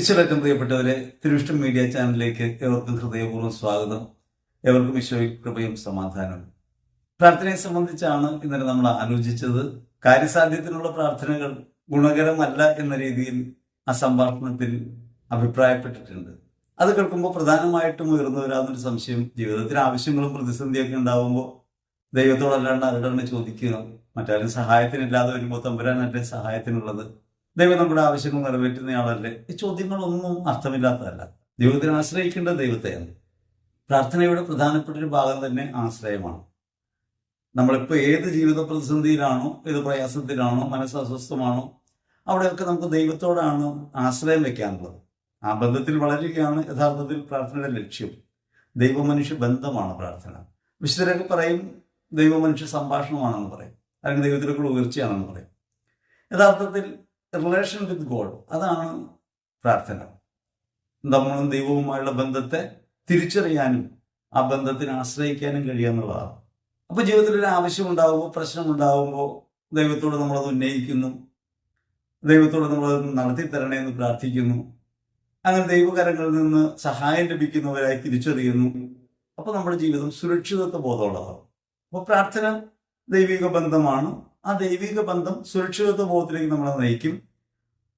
ഈശ്വരറ്റം പ്രിയപ്പെട്ടവരെ തിരുവിഷ്ടം മീഡിയ ചാനലിലേക്ക് ഏവർക്കും ഹൃദയപൂർവം സ്വാഗതം. ഏവർക്കും ഈശോയിൽ കൃപയും സമാധാനവും. പ്രാർത്ഥനയെ സംബന്ധിച്ചാണ് ഇന്നലെ നമ്മൾ ആലോചിച്ചത്. കാര്യസാധ്യത്തിനുള്ള പ്രാർത്ഥനകൾ ഗുണകരമല്ല എന്ന രീതിയിൽ ആ സംഭാഷണത്തിൽ അഭിപ്രായപ്പെട്ടിട്ടുണ്ട്. അത് കേൾക്കുമ്പോൾ പ്രധാനമായിട്ടും ഉയർന്നു വരാവുന്നൊരു സംശയം ജീവിതത്തിൽ ആവശ്യങ്ങളും പ്രതിസന്ധിയൊക്കെ ഉണ്ടാവുമ്പോൾ ദൈവത്തോടല്ലാണ്ട് ആരോടാണ് ചോദിക്കുക? മറ്റാരും സഹായത്തിനില്ലാതെ വരുമ്പോൾ തമ്പുരാനല്ലേ സഹായത്തിനുള്ളത്. ദൈവം നമ്മുടെ ആവശ്യങ്ങൾ നിറവേറ്റുന്നയാളല്ലേ ഈ ചോദ്യങ്ങളൊന്നും അർത്ഥമില്ലാത്തതല്ല. ദൈവത്തിനെ ആശ്രയിക്കേണ്ട ദൈവത്തെയാണ്. പ്രാർത്ഥനയുടെ പ്രധാനപ്പെട്ട ഒരു ഭാഗം തന്നെ ആശ്രയമാണ്. നമ്മളിപ്പോൾ ഏത് ജീവിത പ്രതിസന്ധിയിലാണോ ഏത് പ്രയാസത്തിലാണോ മനസ്സ് അസ്വസ്ഥമാണോ അവിടെയൊക്കെ നമുക്ക് ദൈവത്തോടാണ് ആശ്രയം വെക്കാനുള്ളത്. ആ ബന്ധത്തിൽ വളരുകയാണ് യഥാർത്ഥത്തിൽ പ്രാർത്ഥനയുടെ ലക്ഷ്യം. ദൈവമനുഷ്യ ബന്ധമാണ് പ്രാർത്ഥന. വിശുദ്ധരൊക്കെ പറയും ദൈവമനുഷ്യ സംഭാഷണമാണെന്ന് പറയും. അല്ലെങ്കിൽ ദൈവത്തിലേക്കുള്ള ഉയർച്ചയാണെന്ന് പറയും. യഥാർത്ഥത്തിൽ റിലേഷൻ വിത്ത് ഗോഡ് അതാണ് പ്രാർത്ഥന. നമ്മളും ദൈവവുമായുള്ള ബന്ധത്തെ തിരിച്ചറിയാനും ആ ബന്ധത്തിന് ആശ്രയിക്കാനും കഴിയുന്നുള്ളതാണ്. അപ്പോൾ ജീവിതത്തിൽ ഒരു ആവശ്യം ഉണ്ടാകുമ്പോൾ പ്രശ്നം ഉണ്ടാകുമ്പോൾ ദൈവത്തോട് നമ്മളത് ഉന്നയിക്കുന്നു. ദൈവത്തോട് നമ്മളത് നടത്തി തരണേ എന്ന് പ്രാർത്ഥിക്കുന്നു. അങ്ങനെ ദൈവകരങ്ങളിൽ നിന്ന് സഹായം ലഭിക്കുന്നവരായി തിരിച്ചറിയുന്നു. അപ്പോൾ നമ്മുടെ ജീവിതം സുരക്ഷിതത്വ ബോധമുള്ളതാണ്. അപ്പോൾ പ്രാർത്ഥന ദൈവിക ബന്ധമാണ്. ആ ദൈവിക ബന്ധം സുരക്ഷിതത്വ ബോധത്തിലേക്ക് നമ്മളെ നയിക്കും.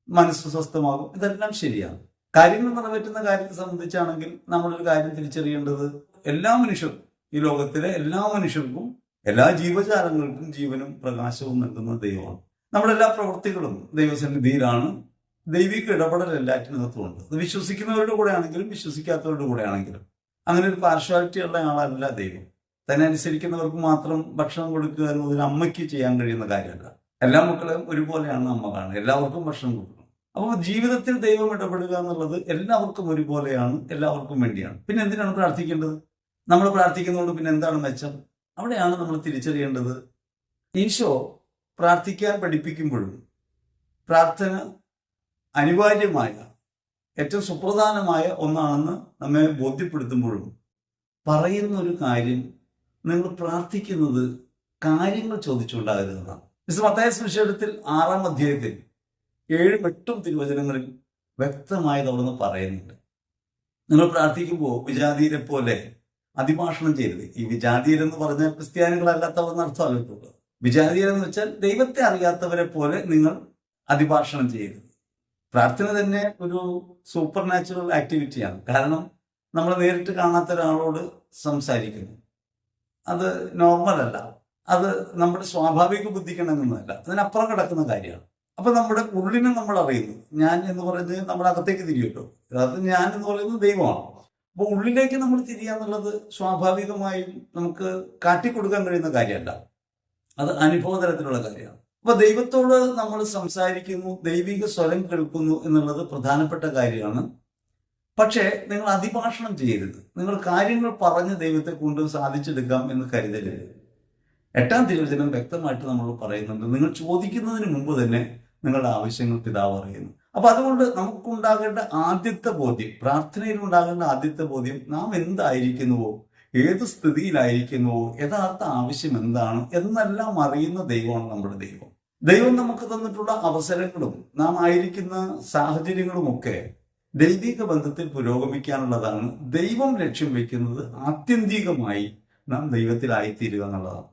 മനസ്സ് സ്വസ്ഥമാകും. ഇതെല്ലാം ശരിയാണ്. കാര്യങ്ങൾ നിറവേറ്റുന്ന കാര്യത്തെ സംബന്ധിച്ചാണെങ്കിൽ നമ്മളൊരു കാര്യം തിരിച്ചറിയേണ്ടത് എല്ലാ മനുഷ്യർക്കും ഈ ലോകത്തിലെ എല്ലാ മനുഷ്യർക്കും എല്ലാ ജീവജാലങ്ങൾക്കും ജീവനും പ്രകാശവും നൽകുന്ന ദൈവമാണ്. നമ്മുടെ എല്ലാ പ്രവൃത്തികളും ദൈവസന്നിധിയിലാണ്. ദൈവിക ഇടപെടൽ എല്ലാറ്റിനകത്തുമുണ്ട് അത് വിശ്വസിക്കുന്നവരുടെ കൂടെ ആണെങ്കിലും വിശ്വസിക്കാത്തവരുടെ കൂടെ ആണെങ്കിലും അങ്ങനെ ഒരു പാർഷ്വാലിറ്റി ഉള്ള ആളല്ല ദൈവം. തന്നെ അനുസരിക്കുന്നവർക്ക് മാത്രം ഭക്ഷണം കൊടുക്കുക എന്നത് അമ്മയ്ക്ക് ചെയ്യാൻ കഴിയുന്ന കാര്യമല്ല. എല്ലാ മക്കളെയും ഒരുപോലെയാണ് അമ്മ കാണുന്നത് എല്ലാവർക്കും ഭക്ഷണം കൊടുക്കണം. അപ്പോൾ ജീവിതത്തിൽ ദൈവം ഇടപെടുക എന്നുള്ളത് എല്ലാവർക്കും ഒരുപോലെയാണ് എല്ലാവർക്കും വേണ്ടിയാണ്. പിന്നെ എന്തിനാണ് പ്രാർത്ഥിക്കേണ്ടത്? നമ്മൾ പ്രാർത്ഥിക്കുന്നതുകൊണ്ട് പിന്നെ എന്താണ് മെച്ചം? അവിടെയാണ് നമ്മൾ തിരിച്ചറിയേണ്ടത്. ഈശോ പ്രാർത്ഥിക്കാൻ പഠിപ്പിക്കുമ്പോഴും പ്രാർത്ഥന അനിവാര്യമായ ഏറ്റവും സുപ്രധാനമായ ഒന്നാണെന്ന് നമ്മെ ബോധ്യപ്പെടുത്തുമ്പോഴും പറയുന്ന ഒരു കാര്യം നിങ്ങൾ പ്രാർത്ഥിക്കുന്നത് കാര്യങ്ങൾ ചോദിച്ചുകൊണ്ടാകരുതെന്നാണ്. മിസ് മത്തായ സുവിശേഷത്തിൽ ആറാം അധ്യായത്തിൽ ഏഴും എട്ടും തിരുവചനങ്ങളിൽ വ്യക്തമായത് അവിടുന്ന് പറയുന്നുണ്ട്. നിങ്ങൾ പ്രാർത്ഥിക്കുമ്പോൾ വിജാതീരെ പോലെ അതിഭാഷണം ചെയ്യരുത്. ഈ വിജാതീരെന്ന് പറഞ്ഞാൽ ക്രിസ്ത്യാനികളല്ലാത്തവർ അർത്ഥമല്ല കേട്ടോ വിജാതീരെന്ന് വെച്ചാൽ ദൈവത്തെ അറിയാത്തവരെ പോലെ നിങ്ങൾ അതിഭാഷണം ചെയ്യരുത്. പ്രാർത്ഥന തന്നെ ഒരു സൂപ്പർ നാച്ചുറൽ ആക്ടിവിറ്റിയാണ് കാരണം നമ്മൾ നേരിട്ട് കാണാത്ത ഒരാളോട് സംസാരിക്കുന്നു. അത് നോർമലല്ല അത് നമ്മുടെ സ്വാഭാവിക ബുദ്ധിക്കണമെന്നല്ല അതിനപ്പുറം കിടക്കുന്ന കാര്യമാണ്. അപ്പൊ നമ്മുടെ ഉള്ളിനെ നമ്മൾ അറിയുന്നു. ഞാൻ എന്ന് പറയുന്നത് നമ്മുടെ അകത്തേക്ക് തിരിയുമല്ലോ. അതായത് ഞാൻ എന്ന് പറയുന്നത് ദൈവമാണ്. അപ്പൊ ഉള്ളിലേക്ക് നമ്മൾ തിരിയാന്നുള്ളത് സ്വാഭാവികമായും നമുക്ക് കാട്ടിക്കൊടുക്കാൻ കഴിയുന്ന കാര്യമല്ല. അത് അനുഭവതലത്തിലുള്ള കാര്യമാണ്. അപ്പൊ ദൈവത്തോട് നമ്മൾ സംസാരിക്കുന്നു ദൈവിക സ്വരം കേൾക്കുന്നു എന്നുള്ളത് പ്രധാനപ്പെട്ട കാര്യമാണ്. പക്ഷേ നിങ്ങൾ അതിഭാഷണം ചെയ്യരുത്. നിങ്ങൾ കാര്യങ്ങൾ പറഞ്ഞ് ദൈവത്തെ കൊണ്ട് സാധിച്ചെടുക്കാം എന്ന് കരുതരുത്. എട്ടാം തിരുവചനം വ്യക്തമായിട്ട് നമ്മൾ പറയുന്നുണ്ട്. നിങ്ങൾ ചോദിക്കുന്നതിന് മുമ്പ് തന്നെ നിങ്ങളുടെ ആവശ്യങ്ങൾ പിതാവ് അറിയുന്നു. അപ്പൊ അതുകൊണ്ട് നമുക്കുണ്ടാകേണ്ട ആദ്യത്തെ ബോധ്യം പ്രാർത്ഥനയിൽ ഉണ്ടാകേണ്ട ആദ്യത്തെ ബോധ്യം നാം എന്തായിരിക്കുന്നുവോ? ഏത് സ്ഥിതിയിലായിരിക്കുന്നുവോ? യഥാർത്ഥ ആവശ്യം എന്താണ്? എന്നെല്ലാം അറിയുന്ന ദൈവമാണ് നമ്മുടെ ദൈവം. ദൈവം നമുക്ക് തന്നിട്ടുള്ള അവസരങ്ങളും നാം ആയിരിക്കുന്ന സാഹചര്യങ്ങളുമൊക്കെ ദൈവിക ബന്ധത്തിൽ പുരോഗമിക്കാനുള്ളതാണ്. ദൈവം ലക്ഷ്യം വെക്കുന്നത് ആത്യന്തികമായി നാം ദൈവത്തിലായിത്തീരുക എന്നുള്ളതാണ്.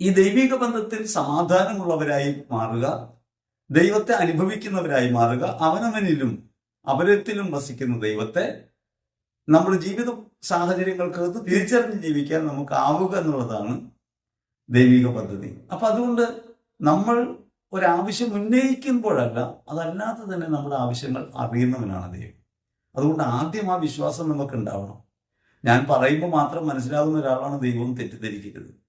ഈ ദൈവിക ബന്ധത്തിൽ സമാധാനമുള്ളവരായി മാറുക ദൈവത്തെ അനുഭവിക്കുന്നവരായി മാറുക അവനവനിലും അവരത്തിലും വസിക്കുന്ന ദൈവത്തെ നമ്മുടെ ജീവിത സാഹചര്യങ്ങൾക്കകത്ത് തിരിച്ചറിഞ്ഞ് ജീവിക്കാൻ നമുക്ക് ആവുക എന്നുള്ളതാണ് ദൈവിക പദ്ധതി. അപ്പൊ അതുകൊണ്ട് നമ്മൾ ഒരാവശ്യം ഉന്നയിക്കുമ്പോഴല്ല അതല്ലാതെ തന്നെ നമ്മുടെ ആവശ്യങ്ങൾ അറിയുന്നവനാണ് ദൈവം. അതുകൊണ്ട് ആദ്യം ആ വിശ്വാസം നമുക്ക് ഉണ്ടാവണം ഞാൻ പറയുമ്പോൾ മാത്രം മനസ്സിലാകുന്ന ഒരാളാണ് ദൈവം തെറ്റിദ്ധരിക്കരുത്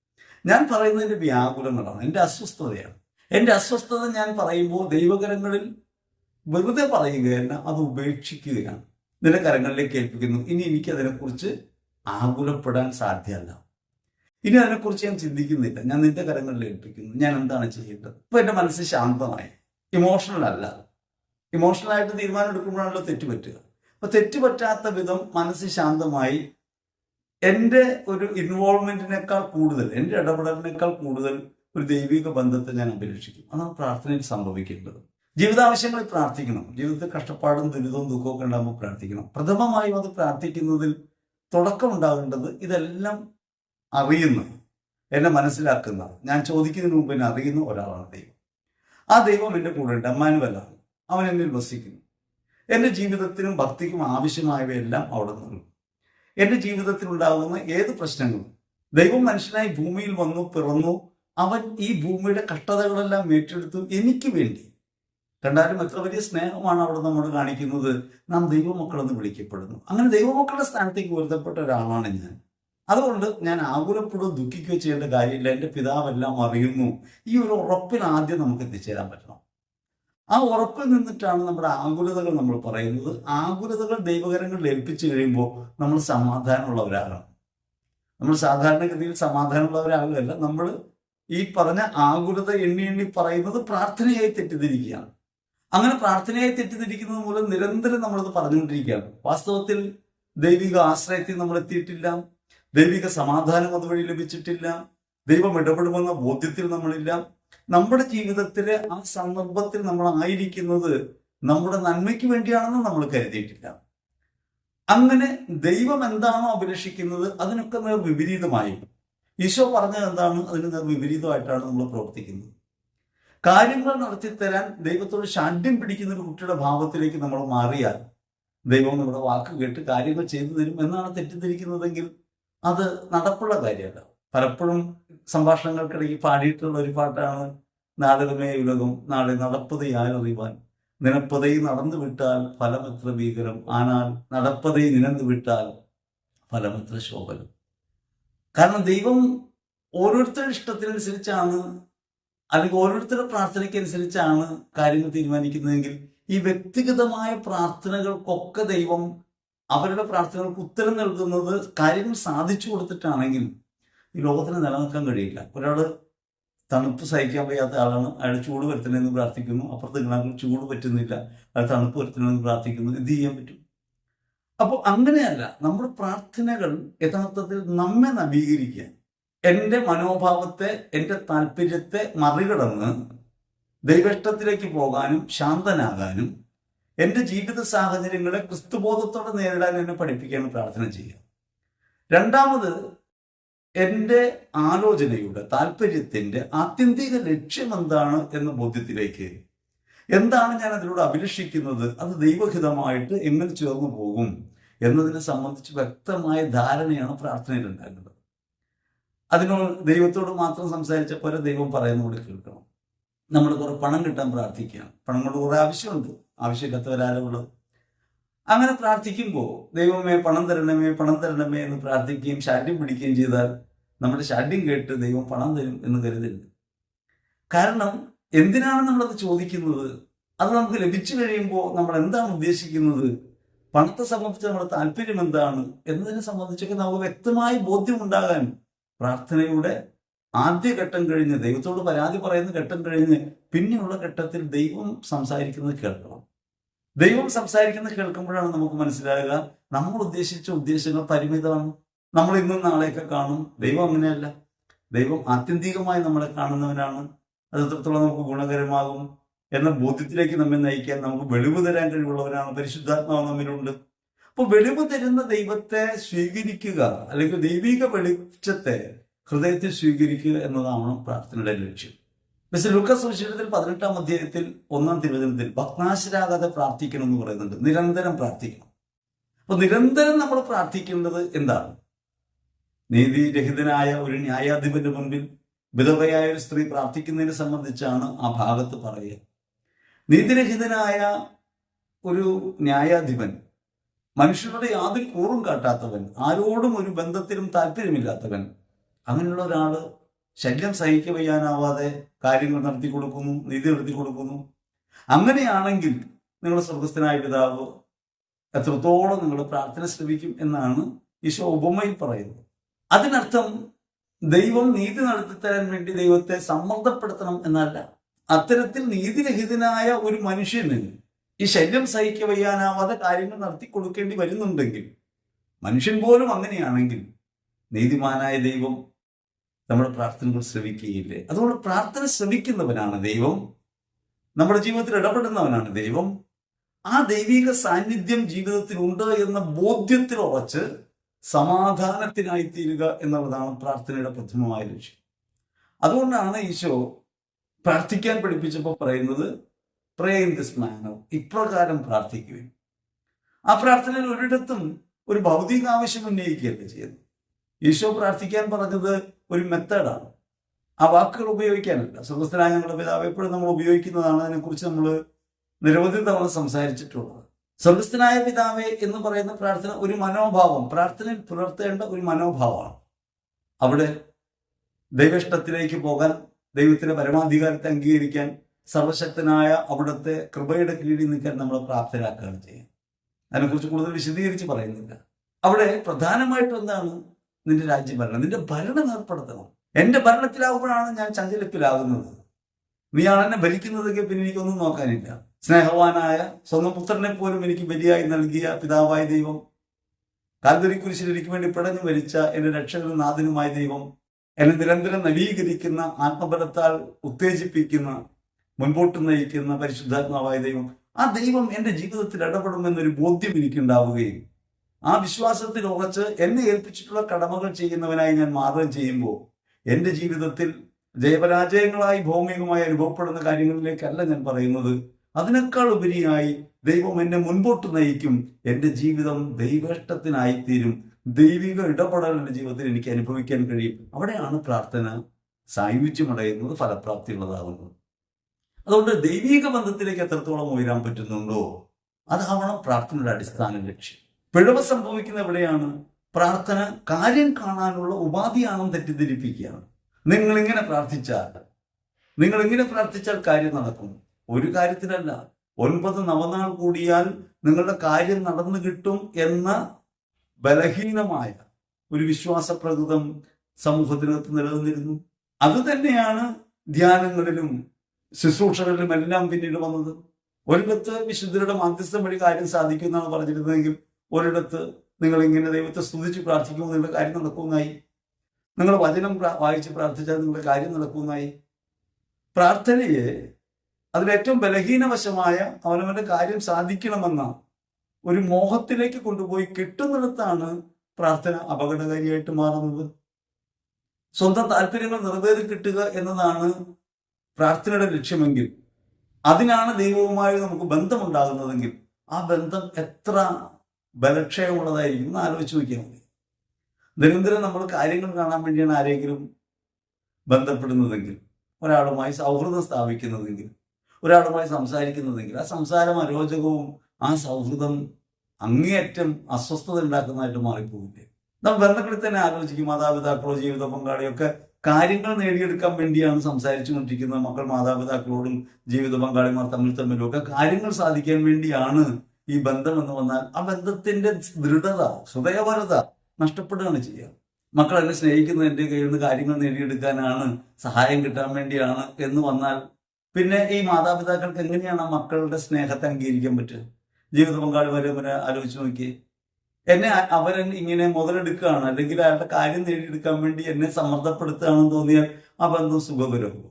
ഞാൻ പറയുന്നതിന്റെ വ്യാകുലങ്ങളാണ്. എന്റെ അസ്വസ്ഥതയാണ്. എന്റെ അസ്വസ്ഥത ഞാൻ പറയുമ്പോൾ ദൈവകരങ്ങളിൽ വെറുതെ പറയുകയല്ല അത് ഉപേക്ഷിക്കുകയാണ്. നിന്റെ കരങ്ങളിലേക്ക് ഏൽപ്പിക്കുന്നു. ഇനി എനിക്കതിനെക്കുറിച്ച് ആകുലപ്പെടാൻ സാധ്യമല്ല. ഇനി അതിനെക്കുറിച്ച് ഞാൻ ചിന്തിക്കുന്നില്ല. ഞാൻ നിന്റെ കരങ്ങളിൽ ഏൽപ്പിക്കുന്നു. ഞാൻ എന്താണ് ചെയ്യേണ്ടത്? ഇപ്പൊ എന്റെ മനസ്സ് ശാന്തമായി. ഇമോഷണൽ അല്ല. ഇമോഷണൽ ആയിട്ട് തീരുമാനം എടുക്കുമ്പോഴാണല്ലോ തെറ്റ് പറ്റുക. അപ്പൊ തെറ്റ് പറ്റാത്ത വിധം മനസ്സ് ശാന്തമായി എന്റെ ഒരു ഇൻവോൾവ്മെന്റിനേക്കാൾ കൂടുതൽ എന്റെ ഇടപെടലിനേക്കാൾ കൂടുതൽ ഒരു ദൈവിക ബന്ധത്തെ ഞാൻ അപേക്ഷിക്കും അതാണ് പ്രാർത്ഥനയിൽ സംഭവിക്കേണ്ടത്. ജീവിതാവശ്യങ്ങളിൽ പ്രാർത്ഥിക്കണം. ജീവിതത്തിൽ കഷ്ടപ്പാടും ദുരിതവും ദുഃഖവും ഒക്കെ ഉണ്ടാകുമ്പോൾ പ്രാർത്ഥിക്കണം. പ്രഥമമായും അത് പ്രാർത്ഥിക്കുന്നതിൽ തുടക്കം ഉണ്ടാകേണ്ടത് ഇതെല്ലാം അറിയുന്ന. എന്നെ മനസ്സിലാക്കുന്ന ഞാൻ ചോദിക്കുന്നതിന് മുമ്പ് എന്നെ അറിയുന്ന ഒരാളാണ് ദൈവം. ആ ദൈവം എന്റെ കൂടെ ഉണ്ട്. അമ്മാനുവല്ലാണ് അവൻ എന്നിൽ വസിക്കുന്നു. എന്റെ ജീവിതത്തിനും ഭക്തിക്കും ആവശ്യമായവയെല്ലാം അവിടെ നിന്നും എന്റെ ജീവിതത്തിൽ ഉണ്ടാകുന്ന ഏത് പ്രശ്നങ്ങളും ദൈവം മനുഷ്യനായി ഭൂമിയിൽ വന്നു പിറന്നു അവൻ ഈ ഭൂമിയുടെ കഷ്ടതകളെല്ലാം ഏറ്റെടുത്തു എനിക്ക് വേണ്ടി. കണ്ടാലും എത്ര വലിയ സ്നേഹമാണ് അവിടെ നമ്മോട് കാണിക്കുന്നത്. നാം ദൈവമക്കളെന്ന് വിളിക്കപ്പെടുന്നു. അങ്ങനെ ദൈവമക്കളുടെ സ്ഥാനത്തേക്ക് ഉയർത്തപ്പെട്ട ഒരാളാണ് ഞാൻ. അതുകൊണ്ട് ഞാൻ ആകുലപ്പെടുകയോ ദുഃഖിക്കുകയോ ചെയ്യേണ്ട കാര്യമില്ല. എന്റെ പിതാവെല്ലാം അറിയുന്നു. ഈ ഒരു ഉറപ്പിൽ ആദ്യം നമുക്ക് എത്തിച്ചേരാൻ പറ്റണം? ആ ഉറപ്പിൽ നിന്നിട്ടാണ് നമ്മുടെ ആകുലതകൾ നമ്മൾ പറയുന്നത്. ആകുലതകൾ ദൈവകരങ്ങളിൽ ഏൽപ്പിച്ചു കഴിയുമ്പോൾ നമ്മൾ സമാധാനമുള്ളവരാകണം. നമ്മൾ സാധാരണഗതിയിൽ സമാധാനമുള്ളവരാകുകയല്ല. നമ്മൾ ഈ പറഞ്ഞ ആകുലത എണ്ണി എണ്ണി പറയുന്നത് പ്രാർത്ഥനയായി തെറ്റിദ്ധരിക്കുകയാണ്. അങ്ങനെ പ്രാർത്ഥനയായി തെറ്റിദ്ധരിക്കുന്നത് മൂലം നിരന്തരം നമ്മളത് പറഞ്ഞുകൊണ്ടിരിക്കുകയാണ്. വാസ്തവത്തിൽ ദൈവിക ആശ്രയത്തിൽ നമ്മൾ എത്തിയിട്ടില്ല. ദൈവിക സമാധാനം അതുവഴി ലഭിച്ചിട്ടില്ല. ദൈവം ഇടപെടുമെന്ന ബോധ്യത്തിൽ നമ്മളില്ല. നമ്മുടെ ജീവിതത്തിലെ ആ സന്ദർഭത്തിൽ നമ്മൾ ആയിരിക്കുന്നത് നമ്മുടെ നന്മയ്ക്ക് വേണ്ടിയാണെന്ന് നമ്മൾ കരുതിയിട്ടില്ല. അങ്ങനെ ദൈവം എന്താണോ അഭിലഷിക്കുന്നത് അതിനൊക്കെ നേർ വിപരീതമായി. ഈശോ പറഞ്ഞത് എന്താണ്? അതിന് നേർ വിപരീതമായിട്ടാണ് നമ്മൾ പ്രവർത്തിക്കുന്നത്. കാര്യങ്ങൾ നടത്തിത്തരാൻ ദൈവത്തോട് ശാഠ്യം പിടിക്കുന്ന ഒരു കുട്ടിയുടെ ഭാവത്തിലേക്ക് നമ്മൾ മാറിയാൽ ദൈവം നമ്മുടെ വാക്ക് കേട്ട് കാര്യങ്ങൾ ചെയ്തു തരും എന്നാണ് തെറ്റിദ്ധരിക്കുന്നതെങ്കിൽ അത് നടപ്പുള്ള കാര്യമല്ല. പലപ്പോഴും സംഭാഷണങ്ങൾക്കിടയിൽ പാടിയിട്ടുള്ള ഒരു പാട്ടാണ് നാടകമേ ഉലകം നാളെ നടപ്പത് ഞാനറിവാൻ നിനപ്പതയിൽ നടന്നു വിട്ടാൽ ഫലമെത്ര ഭീകരം ആനാൽ നടപ്പതയിൽ നിനന്നു വിട്ടാൽ ഫലമെത്ര ശോഭനം. കാരണം ദൈവം ഓരോരുത്തരുടെ ഇഷ്ടത്തിനനുസരിച്ചാണ് അല്ലെങ്കിൽ ഓരോരുത്തരുടെ പ്രാർത്ഥനയ്ക്കനുസരിച്ചാണ് കാര്യങ്ങൾ തീരുമാനിക്കുന്നതെങ്കിൽ ഈ വ്യക്തിഗതമായ പ്രാർത്ഥനകൾക്കൊക്കെ ദൈവം അവരുടെ പ്രാർത്ഥനകൾക്ക് ഉത്തരം നൽകുന്നത് കാര്യങ്ങൾ സാധിച്ചു കൊടുത്തിട്ടാണെങ്കിൽ ഈ ലോകത്തിന് നിലനിൽക്കാൻ കഴിയില്ല. ഒരാൾ തണുപ്പ് സഹിക്കാൻ വയ്യാത്ത ആളാണ്. അയാൾ ചൂട് വരുത്തണമെന്ന് പ്രാർത്ഥിക്കുന്നു. അപ്പുറത്ത് കിണറിൽ ചൂട് പറ്റുന്നില്ല. അയാൾ തണുപ്പ് വരുത്തണമെന്ന് പ്രാർത്ഥിക്കുന്നു. എന്ത് ചെയ്യാൻ പറ്റും? അപ്പോൾ അങ്ങനെയല്ല. നമ്മുടെ പ്രാർത്ഥനകൾ യഥാർത്ഥത്തിൽ നമ്മെ നവീകരിക്കുക എന്റെ മനോഭാവത്തെ എന്റെ താല്പര്യത്തെ മറികടന്ന് ദൈവഷ്ടത്തിലേക്ക് പോകാനും ശാന്തനാകാനും എന്റെ ജീവിത സാഹചര്യങ്ങളെ ക്രിസ്തുബോധത്തോടെ നേരിടാൻ എന്നെ പഠിപ്പിക്കാൻ പ്രാർത്ഥന ചെയ്യുക. രണ്ടാമത് എന്റെ ആലോചനയുടെ താല്പര്യത്തിന്റെ ആത്യന്തിക ലക്ഷ്യം എന്താണ് എന്ന ബോധ്യത്തിലേക്ക്. എന്താണ് ഞാൻ അതിലൂടെ അഭിലഷിക്കുന്നത്? അത് ദൈവഹിതമായിട്ട് എങ്ങനെ ചേർന്നു പോകും എന്നതിനെ സംബന്ധിച്ച് വ്യക്തമായ ധാരണയാണ് പ്രാർത്ഥനയിൽ ഉണ്ടാകുന്നത് അതിനോട് ദൈവത്തോട് മാത്രം സംസാരിച്ച പോലെ ദൈവം പറയുന്നതോട് കേൾക്കണം. നമ്മൾ കുറെ പണം കിട്ടാൻ പ്രാർത്ഥിക്കുകയാണ്. പണം കൊണ്ട് കുറെ ആവശ്യമുണ്ട്. ആവശ്യമില്ലാത്തവരാരുള്ളത് അങ്ങനെ പ്രാർത്ഥിക്കുമ്പോൾ ദൈവമേ പണം തരണമേ പണം തരണമേ എന്ന് പ്രാർത്ഥിക്കുകയും ശാഠ്യം പിടിക്കുകയും ചെയ്താൽ നമ്മുടെ ശാഠ്യം കേട്ട് ദൈവം പണം തരും എന്ന് കരുതരുത്. കാരണം എന്തിനാണ് നമ്മളത് ചോദിക്കുന്നത്? അത് നമുക്ക് ലഭിച്ചു കഴിയുമ്പോൾ നമ്മൾ എന്താണ് ഉദ്ദേശിക്കുന്നത്? പണത്തെ സംബന്ധിച്ച് നമ്മുടെ താല്പര്യം എന്താണ്? എന്നതിനെ സംബന്ധിച്ചൊക്കെ നമുക്ക് വ്യക്തമായി ബോധ്യമുണ്ടാകാൻ പ്രാർത്ഥനയുടെ ആദ്യ ഘട്ടം കഴിഞ്ഞ് ദൈവത്തോട് പരാതി പറയുന്ന ഘട്ടം കഴിഞ്ഞ് പിന്നെയുള്ള ഘട്ടത്തിൽ ദൈവം സംസാരിക്കുന്നത് കേൾക്കണം. ദൈവം സംസാരിക്കുന്നത് കേൾക്കുമ്പോഴാണ് നമുക്ക് മനസ്സിലാകുക നമ്മൾ ഉദ്ദേശിച്ച ഉദ്ദേശങ്ങൾ പരിമിതമാണ്. നമ്മൾ ഇന്നും നാളെയൊക്കെ കാണും. ദൈവം അങ്ങനെയല്ല. ദൈവം ആത്യന്തികമായി നമ്മളെ കാണുന്നവനാണ്. അത് എത്രത്തോളം നമുക്ക് ഗുണകരമാകും എന്ന ബോധ്യത്തിലേക്ക് നമ്മെ നയിക്കാൻ നമുക്ക് വെളിവ് തരാൻ കഴിവുള്ളവനാണ്. പരിശുദ്ധാത്മാവ് നമ്മിലുണ്ട്. അപ്പോൾ വെളിവ് തരുന്ന ദൈവത്തെ സ്വീകരിക്കുക അല്ലെങ്കിൽ ദൈവിക വെളിച്ചത്തെ ഹൃദയത്തിൽ സ്വീകരിക്കുക എന്നതാണ് പ്രാർത്ഥനയുടെ ലക്ഷ്യം. മിസ്റ്റർ ലൂക്കസ് സുവിശേഷത്തിൽ പതിനെട്ടാം അധ്യായത്തിൽ ഒന്നാം തിരുവചനത്തിൽ ഭക്നാശരാകാതെ പ്രാർത്ഥിക്കണം എന്ന് പറയുന്നുണ്ട്. നിരന്തരം പ്രാർത്ഥിക്കണം. അപ്പൊ നിരന്തരം നമ്മൾ പ്രാർത്ഥിക്കേണ്ടത് എന്താണ്? നീതിരഹിതനായ ഒരു ന്യായാധിപന്റെ മുൻപിൽ വിധവയായ ഒരു സ്ത്രീ പ്രാർത്ഥിക്കുന്നതിനെ സംബന്ധിച്ചാണ് ആ ഭാഗത്ത് പറയുക. നീതിരഹിതനായ ഒരു ന്യായാധിപൻ മനുഷ്യരുടെ യാതൊരു കൂറും കാട്ടാത്തവൻ ആരോടും ഒരു ബന്ധത്തിലും താല്പര്യമില്ലാത്തവൻ അങ്ങനെയുള്ള ഒരാൾ ശല്യം സഹിക്ക വയ്യാനാവാതെ കാര്യങ്ങൾ നടത്തി കൊടുക്കുന്നു നീതി നടത്തി കൊടുക്കുന്നു. അങ്ങനെയാണെങ്കിൽ നിങ്ങളുടെ സ്വർഗസ്ഥനായ പിതാവ് എത്രത്തോളം നിങ്ങൾ പ്രാർത്ഥന ശ്രമിക്കും എന്നാണ് ഈശോ ഉപമയിൽ പറയുന്നത്. അതിനർത്ഥം ദൈവം നീതി നടത്തിത്തരാൻ വേണ്ടി ദൈവത്തെ സമ്മർദ്ദപ്പെടുത്തണം എന്നല്ല. അത്തരത്തിൽ നീതിരഹിതനായ ഒരു മനുഷ്യന് ഈ ശല്യം സഹിക്ക വയ്യാനാവാതെ കാര്യങ്ങൾ നടത്തി കൊടുക്കേണ്ടി വരുന്നുണ്ടെങ്കിൽ മനുഷ്യൻ പോലും അങ്ങനെയാണെങ്കിൽ നീതിമാനായ ദൈവം നമ്മുടെ പ്രാർത്ഥനകൾ ശ്രവിക്കുകയില്ലേ? അതുകൊണ്ട് പ്രാർത്ഥന ശ്രവിക്കുന്നവനാണ് ദൈവം. നമ്മുടെ ജീവിതത്തിൽ ഇടപെടുന്നവനാണ് ദൈവം. ആ ദൈവിക സാന്നിധ്യം ജീവിതത്തിൽ ഉണ്ട് എന്ന ബോധ്യത്തിൽ ഉറച്ച് സമാധാനത്തിനായി തീരുക എന്നുള്ളതാണ് പ്രാർത്ഥനയുടെ പ്രഥമമായ ലക്ഷ്യം. അതുകൊണ്ടാണ് ഈശോ പ്രാർത്ഥിക്കാൻ പഠിപ്പിച്ചപ്പോൾ പറയുന്നത് പ്രേ ഇൻ ദിസ് മാനർ ഇപ്രകാരം പ്രാർത്ഥിക്കുകയും ആ പ്രാർത്ഥനയിൽ ഒരിടത്തും ഒരു ഭൗതിക ആവശ്യം ഉന്നയിക്കുകയല്ല ചെയ്യുന്നത്. ഈശോ പ്രാർത്ഥിക്കാൻ പറഞ്ഞത് ഒരു മെത്തേഡാണ്. ആ വാക്കുകൾ ഉപയോഗിക്കാനല്ല. സ്വതസ്ഥനായ ഞങ്ങളുടെ പിതാവ് എപ്പോഴും നമ്മൾ ഉപയോഗിക്കുന്നതാണ്. അതിനെക്കുറിച്ച് നമ്മൾ നിരവധി തവണ സംസാരിച്ചിട്ടുള്ളത്. സ്വതസ്ഥനായ പിതാവേ എന്ന് പറയുന്ന പ്രാർത്ഥന ഒരു മനോഭാവം. പ്രാർത്ഥനയിൽ പുലർത്തേണ്ട ഒരു മനോഭാവമാണ്. അവിടെ ദൈവഷ്ടത്തിലേക്ക് പോകാൻ ദൈവത്തിന്റെ പരമാധികാരത്തെ അംഗീകരിക്കാൻ സർവശക്തനായ അവിടുത്തെ കൃപയുടെ കീഴിൽ നിൽക്കാൻ നമ്മൾ പ്രാപ്തരാക്കുകയാണ് ചെയ്യുക അതിനെക്കുറിച്ച് കൂടുതൽ വിശദീകരിച്ച് പറയുന്നില്ല. അവിടെ പ്രധാനമായിട്ടും എന്താണ്? നിന്റെ രാജ്യം വരണം. നിന്റെ ഭരണം ഏർപ്പെടുത്തണം. എന്റെ ഭരണത്തിലാവുമ്പോഴാണ് ഞാൻ ചഞ്ചലപ്പിലാകുന്നത് നീയാണ് എന്നെ ഭരിക്കുന്നതെങ്കിൽ പിന്നെ എനിക്കൊന്നും നോക്കാനില്ല. സ്നേഹവാനായ സ്വന്തം പുത്രനെ പോലും എനിക്ക് ബലിയായി നൽകിയ പിതാവായ ദൈവം കാൽവരി കുരിശിൽ എനിക്ക് വേണ്ടി പിടഞ്ഞു മരിച്ച എന്റെ രക്ഷകനും നാഥനുമായ ദൈവം എന്നെ നിരന്തരം നവീകരിക്കുന്ന ആത്മബലത്താൽ ഉത്തേജിപ്പിക്കുന്ന മുൻപോട്ട് നയിക്കുന്ന പരിശുദ്ധാത്മാവായ ദൈവം ആ ദൈവം എന്റെ ജീവിതത്തിൽ ഇടപെടുമെന്നൊരു ബോധ്യം എനിക്കുണ്ടാവുകയും ആ വിശ്വാസത്തിൽ ഉറച്ച് എന്നെ ഏൽപ്പിച്ചിട്ടുള്ള കടമകൾ ചെയ്യുന്നവനായി ഞാൻ മാറുകയും ചെയ്യുമ്പോൾ എന്റെ ജീവിതത്തിൽ ജയപരാജയങ്ങളായി ഭൗമികമായി അനുഭവപ്പെടുന്ന കാര്യങ്ങളിലേക്കല്ല ഞാൻ പറയുന്നത്. അതിനേക്കാൾ ഉപരിയായി ദൈവം എന്നെ മുൻപോട്ട് നയിക്കും. എന്റെ ജീവിതം ദൈവേഷ്ടത്തിനായിത്തീരും. ദൈവിക ഇടപെടൽ എന്റെ ജീവിതത്തിൽ എനിക്ക് അനുഭവിക്കാൻ കഴിയും. അവിടെയാണ് പ്രാർത്ഥന സായുജ്യമടയുന്നത് ഫലപ്രാപ്തിയുള്ളതാകുന്നത്. അതുകൊണ്ട് ദൈവിക ബന്ധത്തിലേക്ക് എത്രത്തോളം ഉയരാൻ പറ്റുന്നുണ്ടോ അതാവണം പ്രാർത്ഥനയുടെ അടിസ്ഥാന ലക്ഷ്യം. പിഴവ് സംഭവിക്കുന്ന എവിടെയാണ് പ്രാർത്ഥന കാര്യം കാണാനുള്ള ഉപാധിയാണെന്ന് തെറ്റിദ്ധരിപ്പിക്കുകയാണ്. നിങ്ങൾ ഇങ്ങനെ പ്രാർത്ഥിച്ചാൽ നിങ്ങൾ ഇങ്ങനെ പ്രാർത്ഥിച്ചാൽ കാര്യം നടക്കും. ഒരു കാര്യത്തിലല്ല ഒൻപത് നവനാൾ കൂടിയാൽ നിങ്ങളുടെ കാര്യം നടന്നു കിട്ടും എന്ന ബലഹീനമായ ഒരു വിശ്വാസപ്രകൃതം സമൂഹത്തിനകത്ത് നിലനിന്നിരുന്നു. അത് തന്നെയാണ് ധ്യാനങ്ങളിലും ശുശ്രൂഷകളിലും എല്ലാം പിന്നീട് വന്നത്. ഒരിടത്ത് വിശുദ്ധരുടെ മധ്യസ്ഥം വഴി കാര്യം സാധിക്കും എന്നാണ് പറഞ്ഞിരുന്നതെങ്കിൽ ഒരിടത്ത് നിങ്ങൾ ഇങ്ങനെ ദൈവത്തെ സ്തുതിച്ച് പ്രാർത്ഥിക്കുമ്പോൾ നിങ്ങളുടെ കാര്യം നടക്കുന്നതായി നിങ്ങൾ വചനം വായിച്ച് പ്രാർത്ഥിച്ചാൽ നിങ്ങളുടെ കാര്യം നടക്കുന്നതായി പ്രാർത്ഥനയെ അതിലേറ്റവും ബലഹീനവശമായ അവനവന്റെ കാര്യം സാധിക്കണമെന്ന ഒരു മോഹത്തിലേക്ക് കൊണ്ടുപോയി കിട്ടുന്നിടത്താണ് പ്രാർത്ഥന അപകടകാരിയായിട്ട് മാറുന്നത്. സ്വന്തം താല്പര്യങ്ങൾ നിറവേറി കിട്ടുക എന്നതാണ് പ്രാർത്ഥനയുടെ ലക്ഷ്യമെങ്കിൽ. അതിനാണ് ദൈവവുമായി നമുക്ക് ബന്ധമുണ്ടാകുന്നതെങ്കിൽ ആ ബന്ധം എത്ര ബലക്ഷയമുള്ളതായിരിക്കും എന്ന് ആലോചിച്ച് നോക്കിയാൽ മതി. നിരന്തരം നമ്മൾ കാര്യങ്ങൾ കാണാൻ വേണ്ടിയാണ് ആരെങ്കിലും ബന്ധപ്പെടുന്നതെങ്കിൽ ഒരാളുമായി സൗഹൃദം സ്ഥാപിക്കുന്നതെങ്കിൽ ഒരാളുമായി സംസാരിക്കുന്നതെങ്കിൽ ആ സംസാരം അരോചകവും ആ സൗഹൃദം അങ്ങേയറ്റം അസ്വസ്ഥത ഉണ്ടാക്കുന്നതായിട്ട് മാറിപ്പോകില്ലേ നാം ബന്ധങ്ങളിൽ തന്നെ ആലോചിക്കും മാതാപിതാക്കളോ ജീവിത പങ്കാളിയോ ഒക്കെ കാര്യങ്ങൾ നേടിയെടുക്കാൻ വേണ്ടിയാണ് സംസാരിച്ചു കൊണ്ടിരിക്കുന്നത് മക്കൾ മാതാപിതാക്കളോടും ജീവിത പങ്കാളിമാർ തമ്മിൽ തമ്മിലും ഒക്കെ കാര്യങ്ങൾ സാധിക്കാൻ വേണ്ടിയാണ് ഈ ബന്ധം എന്ന് വന്നാൽ ആ ബന്ധത്തിന്റെ ദൃഢത ഹൃദയപരത നഷ്ടപ്പെടുകയാണ് ചെയ്യുക. മക്കൾ എന്നെ സ്നേഹിക്കുന്നത് എന്റെ കയ്യിൽ നിന്ന് കാര്യങ്ങൾ നേടിയെടുക്കാനാണ് സഹായം കിട്ടാൻ വേണ്ടിയാണ് എന്ന് വന്നാൽ പിന്നെ ഈ മാതാപിതാക്കൾക്ക് എങ്ങനെയാണ് മക്കളുടെ സ്നേഹത്തെ അംഗീകരിക്കാൻ പറ്റുക? ജീവിത പങ്കാളി വരെ വരെ ആലോചിച്ച് നോക്കി എന്നെ അവൻ ഇങ്ങനെ മുതലെടുക്കുകയാണ് അല്ലെങ്കിൽ അയാളുടെ കാര്യം നേടിയെടുക്കാൻ വേണ്ടി എന്നെ സമ്മർദ്ദപ്പെടുത്തുകയാണെന്ന് തോന്നിയാൽ ആ ബന്ധം സുഖകരവും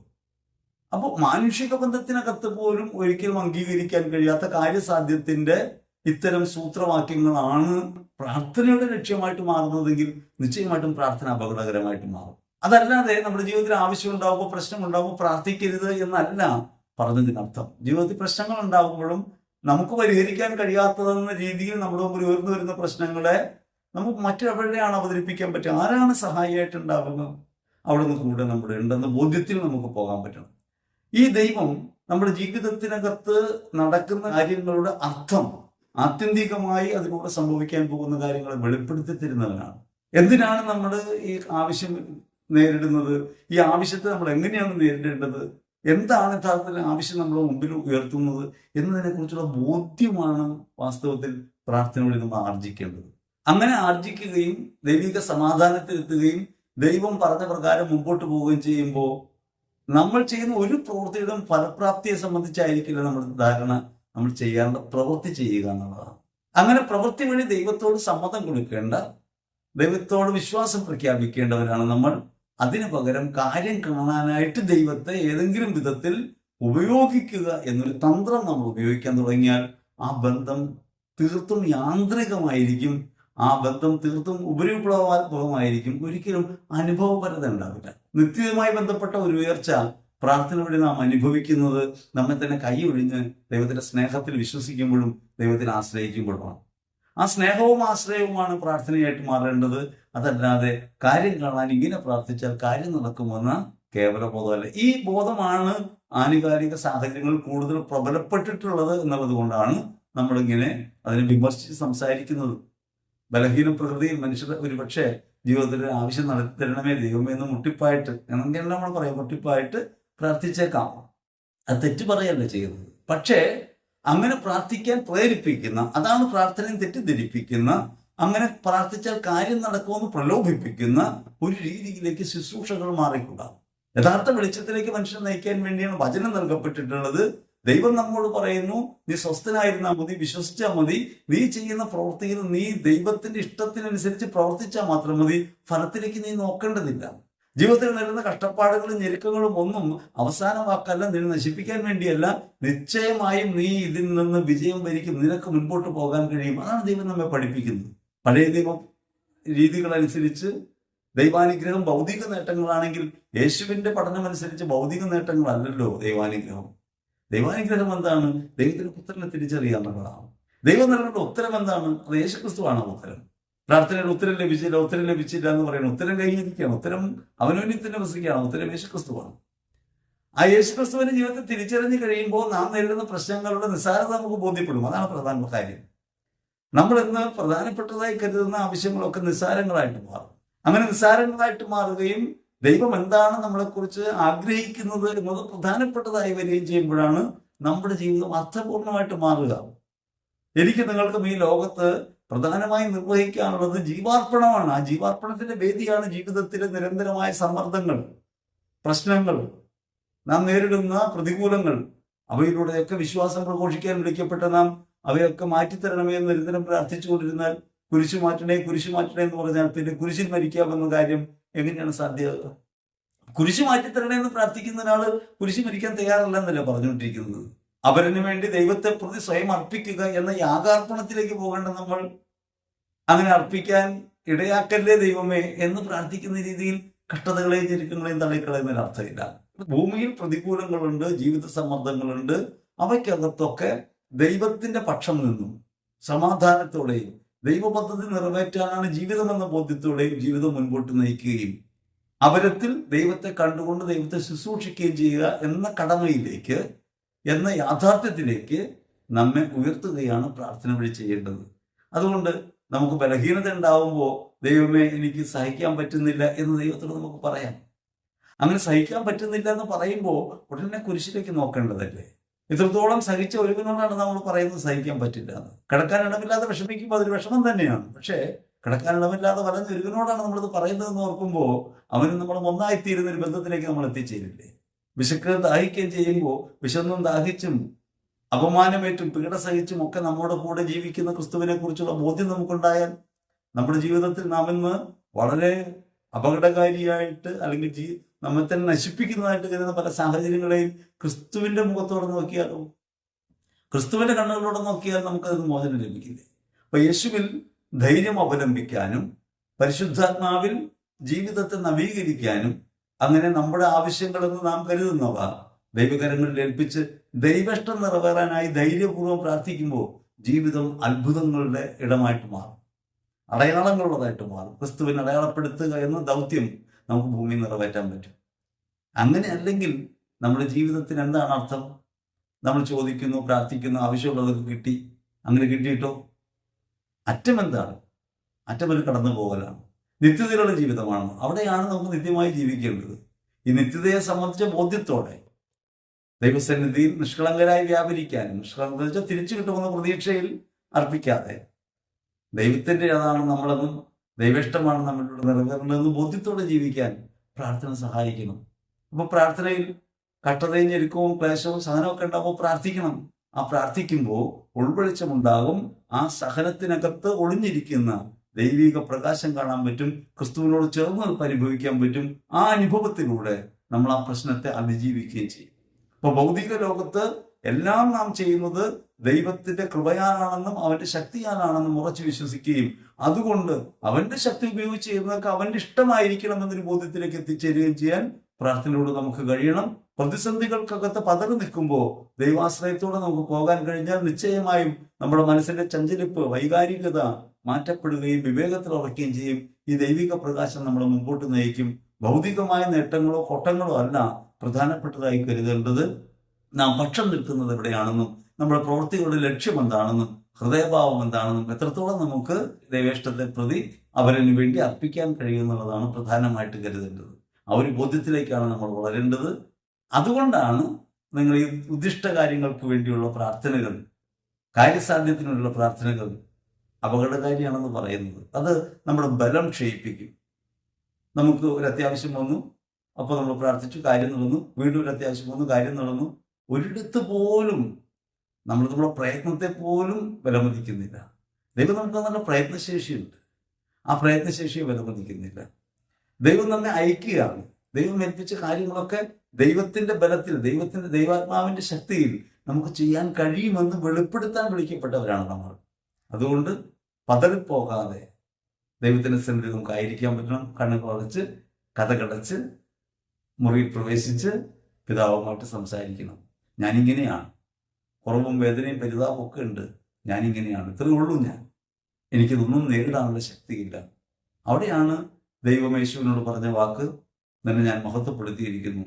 അപ്പോൾ മാനുഷിക ബന്ധത്തിനകത്ത് പോലും ഒരിക്കലും അംഗീകരിക്കാൻ കഴിയാത്ത കാര്യസാധ്യത്തിന്റെ ഇത്തരം സൂത്രവാക്യങ്ങളാണ് പ്രാർത്ഥനയുടെ ലക്ഷ്യമായിട്ട് മാറുന്നതെങ്കിൽ നിശ്ചയമായിട്ടും പ്രാർത്ഥന അപകടകരമായിട്ട് മാറും. അതല്ലാതെ നമ്മുടെ ജീവിതത്തിൽ ആവശ്യം ഉണ്ടാകുമ്പോൾ പ്രശ്നം ഉണ്ടാകുമ്പോൾ പ്രാർത്ഥിക്കരുത് എന്നല്ല പറഞ്ഞതിനർത്ഥം ജീവിതത്തിൽ പ്രശ്നങ്ങൾ ഉണ്ടാകുമ്പോഴും നമുക്ക് പരിഹരിക്കാൻ കഴിയാത്തതെന്ന രീതിയിൽ നമ്മുടെ മുമ്പിൽ ഉയർന്നു വരുന്ന പ്രശ്നങ്ങളെ നമുക്ക് മറ്റെവിടെയാണ് അവതരിപ്പിക്കാൻ പറ്റുക. ആരാണ് സഹായിയായിട്ടുണ്ടാവുന്നത്? അവിടെ നിന്ന് കൂടെ നമ്മുടെ ഉണ്ടെന്ന ബോധ്യത്തിൽ നമുക്ക് പോകാൻ പറ്റണം. ഈ ദൈവം നമ്മുടെ ജീവിതത്തിനകത്ത് നടക്കുന്ന കാര്യങ്ങളുടെ അർത്ഥം ആത്യന്തികമായി അതിലൂടെ സംഭവിക്കാൻ പോകുന്ന കാര്യങ്ങളെ വെളിപ്പെടുത്തി തരുന്നവനാണ്. എന്തിനാണ് നമ്മൾ ഈ ആവശ്യം നേരിടുന്നത്? ഈ ആവശ്യത്തെ നമ്മൾ എങ്ങനെയാണ് നേരിടേണ്ടത്? എന്താണ് യഥാർത്ഥത്തിൽ ആവശ്യം നമ്മുടെ മുമ്പിൽ ഉയർത്തുന്നത് എന്നതിനെ കുറിച്ചുള്ള ബോധ്യമാണ് വാസ്തവത്തിൽ പ്രാർത്ഥനയോടെ നമ്മൾ ആർജിക്കേണ്ടത്. അങ്ങനെ ആർജിക്കുകയും ദൈവിക സമാധാനത്തിലെത്തുകയും ദൈവം പറഞ്ഞ പ്രകാരം മുമ്പോട്ട് പോവുകയും ചെയ്യുമ്പോൾ നമ്മൾ ചെയ്യുന്ന ഒരു പ്രവൃത്തിയുടെ ഫലപ്രാപ്തിയെ സംബന്ധിച്ചായിരിക്കില്ല നമ്മുടെ ധാരണ നമ്മൾ ചെയ്യാനുള്ള പ്രവൃത്തി ചെയ്യുക എന്നുള്ളതാണ്. അങ്ങനെ പ്രവൃത്തി വഴി ദൈവത്തോട് സമ്മതം കൊടുക്കേണ്ട ദൈവത്തോട് വിശ്വാസം പ്രഖ്യാപിക്കേണ്ടവരാണ് നമ്മൾ. അതിനു പകരം കാര്യം കാണാനായിട്ട് ദൈവത്തെ ഏതെങ്കിലും വിധത്തിൽ ഉപയോഗിക്കുക എന്നൊരു തന്ത്രം നമ്മൾ ഉപയോഗിക്കാൻ തുടങ്ങിയാൽ ആ ബന്ധം തീർത്തും യാന്ത്രികമായിരിക്കും. ആ ബന്ധം തീർത്തും ഉപരിപ്ലവാത്മകമായിരിക്കും ഒരിക്കലും അനുഭവപരത ഉണ്ടാവില്ല. നിത്യവുമായി ബന്ധപ്പെട്ട ഒരു ഉയർച്ച പ്രാർത്ഥന വഴി നാം അനുഭവിക്കുന്നത് നമ്മെ തന്നെ കൈ ഒഴിഞ്ഞ് ദൈവത്തിന്റെ സ്നേഹത്തിൽ വിശ്വസിക്കുമ്പോഴും ദൈവത്തിൽ ആശ്രയിക്കുമ്പോഴുമാണ്. ആ സ്നേഹവും ആശ്രയവുമാണ് പ്രാർത്ഥനയായിട്ട് മാറേണ്ടത്. അതല്ലാതെ കാര്യം കാണാൻ ഇങ്ങനെ പ്രാർത്ഥിച്ചാൽ കാര്യം നടക്കുമെന്ന കേവല ബോധമല്ല. ഈ ബോധമാണ് ആനുകാലിക സാഹചര്യങ്ങൾ കൂടുതൽ പ്രബലപ്പെട്ടിട്ടുള്ളത് എന്നുള്ളത് കൊണ്ടാണ് നമ്മളിങ്ങനെ അതിനെ വിമർശിച്ച് സംസാരിക്കുന്നത്. ബലഹീന പ്രകൃതിയിൽ മനുഷ്യർ ഒരുപക്ഷെ ജീവിതത്തിൽ ആവശ്യം നടത്തി തരണമേ ദൈവമേ എന്ന് മുട്ടിപ്പായിട്ട് എന്നെങ്കിലും നമ്മൾ പറയാം മുട്ടിപ്പായിട്ട് പ്രാർത്ഥിച്ചേക്കാം. അത് തെറ്റ് പറയല്ല ചെയ്യുന്നത്? പക്ഷേ അങ്ങനെ പ്രാർത്ഥിക്കാൻ പ്രേരിപ്പിക്കുന്ന അതാണ് പ്രാർത്ഥനയും തെറ്റിദ്ധരിപ്പിക്കുന്ന അങ്ങനെ പ്രാർത്ഥിച്ചാൽ കാര്യം നടക്കുമെന്ന് പ്രലോഭിപ്പിക്കുന്ന ഒരു രീതിയിലേക്ക് ശുശ്രൂഷകൾ മാറിക്കൂടാം. യഥാർത്ഥ വെളിച്ചത്തിലേക്ക് മനുഷ്യൻ നയിക്കാൻ വേണ്ടിയാണ് വചനം നൽകപ്പെട്ടിട്ടുള്ളത്. ദൈവം നമ്മോട് പറയുന്നു നീ സ്വസ്ഥനായിരുന്നാൽ മതി വിശ്വസിച്ചാൽ മതി. നീ ചെയ്യുന്ന പ്രവൃത്തിയിൽ നീ ദൈവത്തിന്റെ ഇഷ്ടത്തിനനുസരിച്ച് പ്രവർത്തിച്ചാൽ മാത്രം മതി. ഫലത്തിലേക്ക് നീ നോക്കേണ്ടതില്ല. ജീവിതത്തിൽ നേരിടുന്ന കഷ്ടപ്പാടുകളും ഞെരുക്കങ്ങളും ഒന്നും അവസാന വാക്കല്ല നിന്നെ നശിപ്പിക്കാൻ വേണ്ടിയല്ല. നിശ്ചയമായും നീ ഇതിൽ നിന്ന് വിജയം വരിക്കും. നിനക്ക് മുൻപോട്ട് പോകാൻ കഴിയും. അതാണ് ദൈവം നമ്മെ പഠിപ്പിക്കുന്നത്. പഴയ ദൈവം രീതികളനുസരിച്ച് ദൈവാനുഗ്രഹം ഭൗതിക നേട്ടങ്ങളാണെങ്കിൽ യേശുവിന്റെ പഠനമനുസരിച്ച് ഭൗതിക നേട്ടങ്ങളല്ലല്ലോ ദൈവാനുഗ്രഹം. ദൈവാനുഗ്രഹം എന്താണ്? ദൈവത്തിന്റെ പുത്രനെ തിരിച്ചറിയുക ദൈവം നൽകേണ്ട ഉത്തരം എന്താണ്? അത് യേശുക്രിസ്തുവാണ് ഉത്തരം. പ്രാർത്ഥനയുടെ ഉത്തരം ലഭിച്ചില്ല ഉത്തരം ലഭിച്ചില്ല എന്ന് പറയുന്നത് ഉത്തരം കഴിഞ്ഞിരിക്കുകയാണ് ഉത്തരം അവനവനിൽ തന്നെ വസിക്കുകയാണ്. ഉത്തരം യേശുക്രിസ്തുവാണ്. ആ യേശുക്രിസ്തുവിന്റെ ജീവിതത്തിൽ തിരിച്ചറിഞ്ഞ് കഴിയുമ്പോൾ നാം നേരിടുന്ന പ്രശ്നങ്ങളുടെ നിസ്സാരത നമുക്ക് ബോധ്യപ്പെടും. അതാണ് പ്രധാന കാര്യം. നമ്മൾ ഇന്ന് പ്രധാനപ്പെട്ടതായി കരുതുന്ന ആവശ്യങ്ങളൊക്കെ നിസ്സാരങ്ങളായിട്ട് മാറും. അങ്ങനെ നിസ്സാരങ്ങളായിട്ട് മാറുകയും ദൈവം എന്താണ് നമ്മളെക്കുറിച്ച് ആഗ്രഹിക്കുന്നത് എന്നത് പ്രധാനപ്പെട്ടതായി വരികയും ചെയ്യുമ്പോഴാണ് നമ്മുടെ ജീവിതം അർത്ഥപൂർണമായിട്ട് മാറുക. എനിക്ക് നിങ്ങൾക്കും ഈ ലോകത്ത് പ്രധാനമായും നിർവഹിക്കാനുള്ളത് ജീവാർപ്പണമാണ്. ആ ജീവാർപ്പണത്തിന്റെ വേദിയാണ് ജീവിതത്തിലെ നിരന്തരമായ സമ്മർദ്ദങ്ങൾ പ്രശ്നങ്ങൾ നാം നേരിടുന്ന പ്രതികൂലങ്ങൾ അവയിലൂടെയൊക്കെ വിശ്വാസം പ്രഘോഷിക്കാൻ വിളിക്കപ്പെട്ട നാം അവയൊക്കെ മാറ്റിത്തരണമേ എന്ന് നിരന്തരം പ്രാർത്ഥിച്ചുകൊണ്ടിരുന്നാൽ കുരിശു മാറ്റണേ കുരിശു മാറ്റണേ എന്ന് പറഞ്ഞാൽ പിന്നെ കുരിശിൽ മരിക്കാമെന്ന കാര്യം എങ്ങനെയാണ് സാധ്യത കുരിശ് മാറ്റിത്തരണേ എന്ന് പ്രാർത്ഥിക്കുന്ന ഒരാൾ കുരിശ് മരിക്കാൻ തയ്യാറല്ല എന്നല്ല പറഞ്ഞുകൊണ്ടിരിക്കുന്നത്. അവരന് വേണ്ടി ദൈവത്തെ പ്രതി സ്വയം അർപ്പിക്കുക എന്ന യാഗാർപ്പണത്തിലേക്ക് പോകേണ്ട നമ്മൾ അങ്ങനെ അർപ്പിക്കാൻ ഇടയാക്കല്ലേ ദൈവമേ എന്ന് പ്രാർത്ഥിക്കുന്ന രീതിയിൽ കഷ്ടതകളെയും ഞെരുക്കങ്ങളെയും തള്ളിക്കളയുന്നതിന് അർത്ഥമില്ല. ഭൂമിയിൽ പ്രതികൂലങ്ങളുണ്ട് ജീവിത സമ്മർദ്ദങ്ങളുണ്ട്. അവയ്ക്കകത്തൊക്കെ ദൈവത്തിന്റെ പക്ഷം നിന്നും സമാധാനത്തോടെയും ദൈവപദ്ധതി നിറവേറ്റാനാണ് ജീവിതം എന്ന ബോധ്യത്തോടെയും ജീവിതം മുൻപോട്ട് നയിക്കുകയും അവരത്തിൽ ദൈവത്തെ കണ്ടുകൊണ്ട് ദൈവത്തെ ശുശ്രൂഷിക്കുകയും ചെയ്യുക എന്ന കടമയിലേക്ക് എന്ന യാഥാർത്ഥ്യത്തിലേക്ക് നമ്മെ ഉയർത്തുകയാണ് പ്രാർത്ഥന വഴി ചെയ്യേണ്ടത്. അതുകൊണ്ട് നമുക്ക് ബലഹീനത ഉണ്ടാവുമ്പോൾ ദൈവമേ എനിക്ക് സഹിക്കാൻ പറ്റുന്നില്ല എന്ന് ദൈവത്തോട് നമുക്ക് പറയാം. അങ്ങനെ സഹിക്കാൻ പറ്റുന്നില്ല എന്ന് പറയുമ്പോൾ ഉടനെ കുരിശിലേക്ക് നോക്കേണ്ടതല്ലേ? ഇത്രത്തോളം സഹിച്ച ഒരുവിനോടാണ് നമ്മൾ പറയുന്നത് സഹിക്കാൻ പറ്റില്ല എന്ന്. കിടക്കാൻ ഇടമില്ലാതെ വിഷമിക്കുമ്പോൾ അതൊരു വിഷമം തന്നെയാണ്. പക്ഷേ കിടക്കാൻ ഇടമില്ലാതെ വലഞ്ഞ ഒരുവനോടാണ് നമ്മളിത് പറയുന്നതെന്ന് ഓർക്കുമ്പോൾ അവന് നമ്മൾ ഒന്നായിത്തീരുന്ന ഒരു ബന്ധത്തിലേക്ക് നമ്മൾ എത്തിച്ചേരില്ലേ? വിശക്ക് ദാഹിക്കുകയും ചെയ്യുമ്പോൾ വിശന്നും ദാഹിച്ചും അപമാനമേറ്റും പീഡ സഹിച്ചും ഒക്കെ നമ്മുടെ കൂടെ ജീവിക്കുന്ന ക്രിസ്തുവിനെ കുറിച്ചുള്ള ബോധ്യം നമുക്കുണ്ടായാൽ നമ്മുടെ ജീവിതത്തിൽ നാം ഇന്ന് വളരെ അപകടകാരിയായിട്ട് അല്ലെങ്കിൽ ജീ നമ്മെ തന്നെ നശിപ്പിക്കുന്നതായിട്ട് കരുതുന്ന പല സാഹചര്യങ്ങളെയും ക്രിസ്തുവിന്റെ മുഖത്തോടെ നോക്കിയാലോ? ക്രിസ്തുവിന്റെ കണ്ണുകളോട് നോക്കിയാൽ നമുക്കത് മോചനം ലഭിക്കില്ലേ. അപ്പൊ യേശുവിൽ ധൈര്യം അവലംബിക്കാനും പരിശുദ്ധാത്മാവിൽ ജീവിതത്തെ നവീകരിക്കാനും അങ്ങനെ നമ്മുടെ ആവശ്യങ്ങളെന്ന് നാം കരുതുന്നവ ദൈവകരങ്ങളിൽ ഏൽപ്പിച്ച് ദൈവഷ്ടം നിറവേറാനായി ധൈര്യപൂർവം പ്രാർത്ഥിക്കുമ്പോൾ ജീവിതം അത്ഭുതങ്ങളുടെ ഇടമായിട്ട് മാറും. അടയാളങ്ങളുള്ളതായിട്ട് മാറും. ക്രിസ്തുവിനെ അടയാളപ്പെടുത്തുക എന്ന ദൗത്യം നമുക്ക് ഭൂമി നിറവേറ്റാൻ പറ്റും. അങ്ങനെ അല്ലെങ്കിൽ നമ്മുടെ ജീവിതത്തിന് എന്താണ് അർത്ഥം? നമ്മൾ ചോദിക്കുന്നു പ്രാർത്ഥിക്കുന്നു ആവശ്യമുള്ളതൊക്കെ കിട്ടി. അങ്ങനെ കിട്ടിയിട്ടോ? അറ്റം എന്താണ്? അറ്റം ഒരു കടന്നു പോകലാണ്. നിത്യതയുള്ള ജീവിതമാണ്. അവിടെയാണ് നമുക്ക് നിത്യമായി ജീവിക്കേണ്ടത്. ഈ നിത്യതയെ സംബന്ധിച്ച ബോധ്യത്തോടെ ദൈവസന്നിധിയിൽ നിഷ്കളങ്കരായി വ്യാപരിക്കാനും നിഷ്കളങ്ക തിരിച്ചു കിട്ടുമെന്ന പ്രതീക്ഷയിൽ അർപ്പിക്കാതെ ദൈവത്തിന്റെ ഏതാണ് നമ്മളെന്നും ദൈവേഷ്ടമാണ് നമ്മളിലൂടെ നിറവേറുന്നതെന്ന് ബോധ്യത്തോടെ ജീവിക്കാൻ പ്രാർത്ഥന സഹായിക്കണം. അപ്പോൾ പ്രാർത്ഥനയിൽ കട്ടതയും ഞെരുക്കവും ക്ലേശവും സഹനമൊക്കെ ഉണ്ടാകുമ്പോൾ പ്രാർത്ഥിക്കണം. ആ പ്രാർത്ഥിക്കുമ്പോൾ ഉൾവെളിച്ചമുണ്ടാകും. ആ സഹനത്തിനകത്ത് ഒളിഞ്ഞിരിക്കുന്ന ദൈവിക പ്രകാശം കാണാൻ പറ്റും. ക്രിസ്തുവിനോട് ചേർന്ന് അനുഭവിക്കാൻ പറ്റും. ആ അനുഭവത്തിലൂടെ നമ്മൾ ആ പ്രശ്നത്തെ അതിജീവിക്കുകയും ചെയ്യും. അപ്പൊ ഭൗതിക ലോകത്ത് എല്ലാം നാം ചെയ്യുന്നത് ദൈവത്തിന്റെ കൃപയാനാണെന്നും അവന്റെ ശക്തിയാനാണെന്നും ഉറച്ചു വിശ്വസിക്കുകയും അതുകൊണ്ട് അവന്റെ ശക്തി ഉപയോഗിച്ച് ചെയ്യുന്നതൊക്കെ അവന്റെ ഇഷ്ടമായിരിക്കണം എന്നൊരു ബോധ്യത്തിലേക്ക് എത്തിച്ചേരുകയും ചെയ്യാൻ പ്രാർത്ഥനയോട് നമുക്ക് കഴിയണം. പ്രതിസന്ധികൾക്കകത്ത് പതറി നിൽക്കുമ്പോൾ ദൈവാശ്രയത്തോടെ നമുക്ക് പോകാൻ കഴിഞ്ഞാൽ നിശ്ചയമായും നമ്മുടെ മനസ്സിന്റെ ചഞ്ചലിപ്പ് വൈകാരികത മാറ്റപ്പെടുകയും വിവേകത്തിൽ ഉറക്കുകയും ചെയ്യും. ഈ ദൈവിക പ്രകാശം നമ്മളെ മുമ്പോട്ട് നയിക്കും. ഭൗതികമായ നേട്ടങ്ങളോ കൊട്ടങ്ങളോ അല്ല പ്രധാനപ്പെട്ടതായി കരുതേണ്ടത്. നാം പക്ഷം നിൽക്കുന്നത് എവിടെയാണെന്നും നമ്മുടെ പ്രവൃത്തികളുടെ ലക്ഷ്യം എന്താണെന്നും ഹൃദയഭാവം എന്താണെന്നും എത്രത്തോളം നമുക്ക് ദൈവേഷ്ടത്തെ പ്രതി അവരിന് വേണ്ടി അർപ്പിക്കാൻ കഴിയുമെന്നുള്ളതാണ് പ്രധാനമായിട്ട് കരുതേണ്ടത്. ആ ഒരു ബോധ്യത്തിലേക്കാണ് നമ്മൾ വളരേണ്ടത്. അതുകൊണ്ടാണ് നിങ്ങൾ ഈ ഉദ്ദിഷ്ട കാര്യങ്ങൾക്ക് വേണ്ടിയുള്ള പ്രാർത്ഥനകൾ കാര്യസാധ്യത്തിനുള്ള പ്രാർത്ഥനകൾ അപകടകാരിയാണെന്ന് പറയുന്നത്. അത് നമ്മുടെ ബലം ക്ഷയിപ്പിക്കും. നമുക്ക് ഒരു അത്യാവശ്യം വന്നു അപ്പോൾ നമ്മൾ പ്രാർത്ഥിച്ചു കാര്യം നടന്നു. വീണ്ടും ഒരു അത്യാവശ്യം വന്നു കാര്യം നടന്നു. ഒരിടത്ത് പോലും നമ്മൾ നമ്മുടെ പ്രയത്നത്തെ പോലും വിലമതിക്കുന്നില്ല. ദൈവം നമുക്ക് നല്ല പ്രയത്നശേഷിയുണ്ട്. ആ പ്രയത്നശേഷിയെ വിലമതിക്കുന്നില്ല. ദൈവം നമ്മെ അയക്കുകയാണ്. ദൈവം ഏൽപ്പിച്ച കാര്യങ്ങളൊക്കെ ദൈവത്തിന്റെ ബലത്തിൽ ദൈവത്തിന്റെ ദൈവാത്മാവിന്റെ ശക്തിയിൽ നമുക്ക് ചെയ്യാൻ കഴിയുമെന്ന് വെളിപ്പെടുത്താൻ വിളിക്കപ്പെട്ടവരാണ് നമ്മൾ. അതുകൊണ്ട് പതറിപ്പോകാതെ ദൈവത്തിന്റെ സന്നിധി നമുക്ക് ആയിരിക്കാൻ പറ്റണം. കണ്ണ് കുറച്ച് കഥ കഥകടച്ച് മുറിയിൽ പ്രവേശിച്ച് പിതാവുമായിട്ട് സംസാരിക്കണം. ഞാനിങ്ങനെയാണ്. കുറവും വേദനയും പരിതാപവും ഒക്കെ ഉണ്ട്. ഞാനിങ്ങനെയാണ്. ഇത്രയേ ഉള്ളൂ ഞാൻ. എനിക്കിതൊന്നും നേരിടാനുള്ള ശക്തിയില്ല. അവിടെയാണ് ദൈവമേശുവിനോട് പറഞ്ഞ വാക്ക് തന്നെ ഞാൻ മഹത്വപ്പെടുത്തിയിരിക്കുന്നു.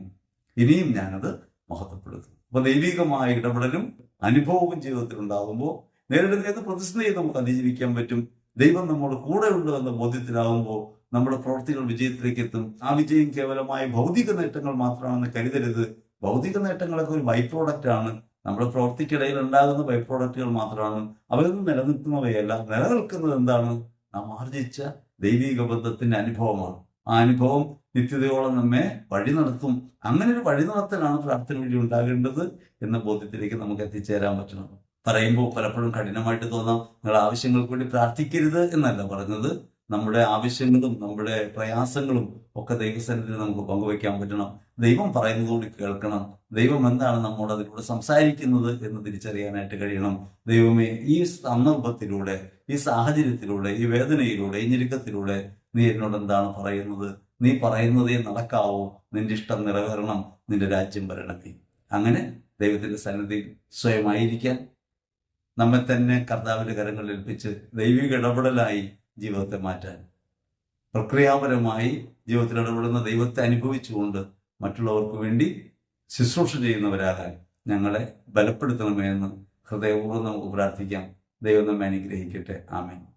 ഇനിയും ഞാനത് മഹത്വപ്പെടുത്തും. അപ്പൊ ദൈവികമായ ഇടപെടലും അനുഭവവും ജീവിതത്തിൽ ഉണ്ടാകുമ്പോൾ നേരിടുന്ന ഏത് പ്രതിസന്ധിയെ നമുക്ക് അതിജീവിക്കാൻ പറ്റും? ദൈവം നമ്മുടെ കൂടെ ഉണ്ട് എന്ന ബോധ്യത്തിലാവുമ്പോൾ നമ്മുടെ പ്രവൃത്തികൾ വിജയത്തിലേക്ക് എത്തും. ആ വിജയം കേവലമായ ഭൗതിക നേട്ടങ്ങൾ മാത്രമാണെന്ന് കരുതരുത്. ഭൗതിക നേട്ടങ്ങളൊക്കെ ഒരു ബൈ പ്രോഡക്റ്റ് ആണ്. നമ്മുടെ പ്രവൃത്തിക്കിടയിൽ ഉണ്ടാകുന്ന ബൈ പ്രോഡക്റ്റുകൾ മാത്രമാണ് അവയൊന്നും നിലനിൽക്കുന്നവയല്ല നിലനിൽക്കുന്നത് എന്താണ്? നാം ആർജിച്ച ദൈവിക ബന്ധത്തിന്റെ അനുഭവമാണ്. ആ അനുഭവം നിത്യതയോളം നമ്മെ വഴി നടത്തും. അങ്ങനെ ഒരു വഴി നടത്തലാണ് പ്രാർത്ഥന വഴി ഉണ്ടാകേണ്ടത് എന്ന ബോധ്യത്തിലേക്ക് നമുക്ക് എത്തിച്ചേരാൻ പറ്റണം പറയുമ്പോൾ പലപ്പോഴും കഠിനമായിട്ട് തോന്നാം നിങ്ങൾ ആവശ്യങ്ങൾക്ക് വേണ്ടി പ്രാർത്ഥിക്കരുത് എന്നല്ല പറഞ്ഞത്. നമ്മുടെ ആവശ്യങ്ങളും നമ്മുടെ പ്രയാസങ്ങളും ഒക്കെ ദൈവസന്നിധിയിൽ നമുക്ക് പങ്കുവയ്ക്കാൻ പറ്റണം. ദൈവം പറയുന്നതോട് കേൾക്കണം. ദൈവം എന്താണ് നമ്മോട് അതിലൂടെ സംസാരിക്കുന്നത് എന്ന് തിരിച്ചറിയാനായിട്ട് കഴിയണം. ദൈവമേ ഈ സന്ദർഭത്തിലൂടെ ഈ സാഹചര്യത്തിലൂടെ ഈ വേദനയിലൂടെ ഈ ഞെരുക്കത്തിലൂടെ നീ എന്നോട് എന്താണ് പറയുന്നത്? നീ പറയുന്നതേ നടക്കാവോ. നിന്റെ ഇഷ്ടം നിറവേറണം. നിന്റെ രാജ്യം വരണമേ. അങ്ങനെ ദൈവത്തിന്റെ സന്നിധിയിൽ സ്വയമായിരിക്കാൻ നമ്മെ തന്നെ കർത്താവിന്റെ കരങ്ങളിൽ ഏൽപ്പിച്ച് ദൈവിക ഇടപെടലായി ജീവിതത്തെ മാറ്റാൻ. പ്രക്രിയാപരമായി ജീവിതത്തിൽ ഇടപെടുന്ന ദൈവത്തെ അനുഭവിച്ചുകൊണ്ട് മറ്റുള്ളവർക്ക് വേണ്ടി ശുശ്രൂഷ ചെയ്യുന്നവരാകാൻ ഞങ്ങളെ ബലപ്പെടുത്തണമേ എന്ന് ഹൃദയപൂർവം നമുക്ക് പ്രാർത്ഥിക്കാം. ദൈവം നമ്മെ അനുഗ്രഹിക്കട്ടെ. ആമേൻ.